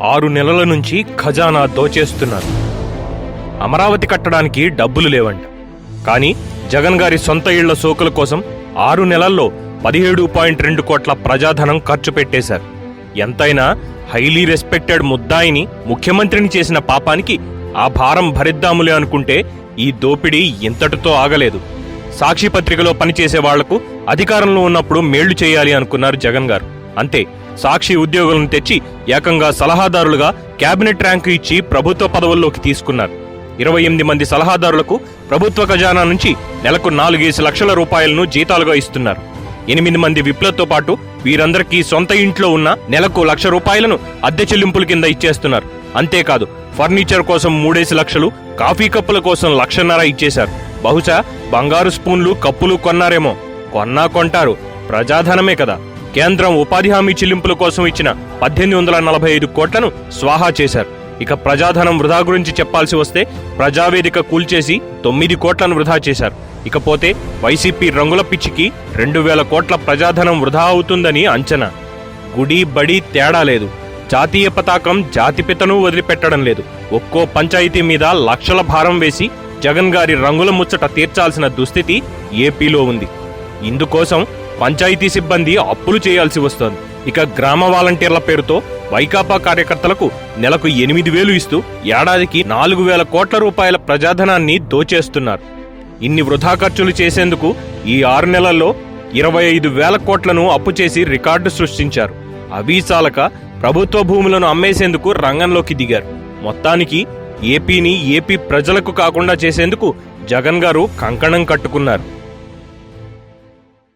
ఆరు నెలల నుంచి ఖజానా దోచేస్తున్నారు. అమరావతి కట్టడానికి డబ్బులు లేవంట. కానీ జగన్ గారి సొంత ఇళ్ళ సోకుల కోసం ఆరు నెలల్లో పదిహేడు పాయింట్ రెండు కోట్ల ప్రజాధనం ఖర్చు పెట్టేశారు. ఎంతైనా హైలీ రెస్పెక్టెడ్ ముద్దాయిని ముఖ్యమంత్రిని చేసిన పాపానికి ఆ భారం భరిద్దాములే అనుకుంటే ఈ దోపిడీ ఇంతటితో ఆగలేదు. సాక్షి పత్రికలో పనిచేసే వాళ్ళకు అధికారంలో ఉన్నప్పుడు మేళ్ళు చేయాలి అనుకున్నారు జగన్ గారు. అంతే సాక్షి ఉద్యోగులను తెచ్చి ఏకంగా సలహాదారులుగా కేబినెట్ ర్యాంకు ఇచ్చి ప్రభుత్వ పదవుల్లోకి తీసుకున్నారు. ఇరవై ఎనిమిది మంది సలహాదారులకు ప్రభుత్వ ఖజానా నుంచి నెలకు నాలుగేసి లక్షల రూపాయలను జీతాలుగా ఇస్తున్నారు. ఎనిమిది మంది విప్లతో పాటు వీరందరికీ సొంత ఇంట్లో ఉన్న నెలకు లక్ష రూపాయలను అద్దె చెల్లింపుల కింద ఇచ్చేస్తున్నారు. అంతేకాదు ఫర్నిచర్ కోసం మూడేసి లక్షలు కాఫీ కప్పుల కోసం లక్షన్నర ఇచ్చేశారు. బహుశా బంగారు స్పూన్లు కప్పులు కొన్నారేమో. కొన్నా కొంటారు. ప్రజాధనమే కదా. కేంద్రం ఉపాధి హామీ చెల్లింపుల కోసం ఇచ్చిన పద్దెనిమిది వందల నలభై ఐదు కోట్లను స్వాహా చేశారు. ఇక ప్రజాధనం వృధా గురించి చెప్పాల్సి వస్తే ప్రజావేదిక కూల్చేసి తొమ్మిది కోట్లను వృధా చేశారు. ఇకపోతే వైసీపీ రంగుల పిచ్చికి రెండు వేల కోట్ల ప్రజాధనం వృధా అవుతుందని అంచనా. గుడి బడి తేడా లేదు. జాతీయ పతాకం జాతిపితను వదిలిపెట్టడం లేదు. ఒక్కో పంచాయతీ మీద లక్షల భారం వేసి జగన్ గారి రంగుల ముచ్చట తీర్చాల్సిన దుస్థితి ఏపీలో ఉంది. ఇందుకోసం పంచాయతీ సిబ్బంది అప్పులు చేయాల్సి వస్తోంది. ఇక గ్రామ వాలంటీర్ల పేరుతో వైకాపా కార్యకర్తలకు నెలకు ఎనిమిది వేలు ఇస్తూ ఏడాదికి నాలుగు వేల కోట్ల రూపాయల ప్రజాధనాన్ని దోచేస్తున్నారు. ఇన్ని వృధా ఖర్చులు చేసేందుకు ఈ ఆరు నెలల్లో ఇరవై ఐదు వేల కోట్లను అప్పు చేసి రికార్డు సృష్టించారు. అవి చాలక ప్రభుత్వ భూములను అమ్మేసేందుకు రంగంలోకి దిగారు. మొత్తానికి ఏపీని ఏపీ ప్రజలకు కాకుండా చేసేందుకు జగన్ గారు కంకణం కట్టుకున్నారు.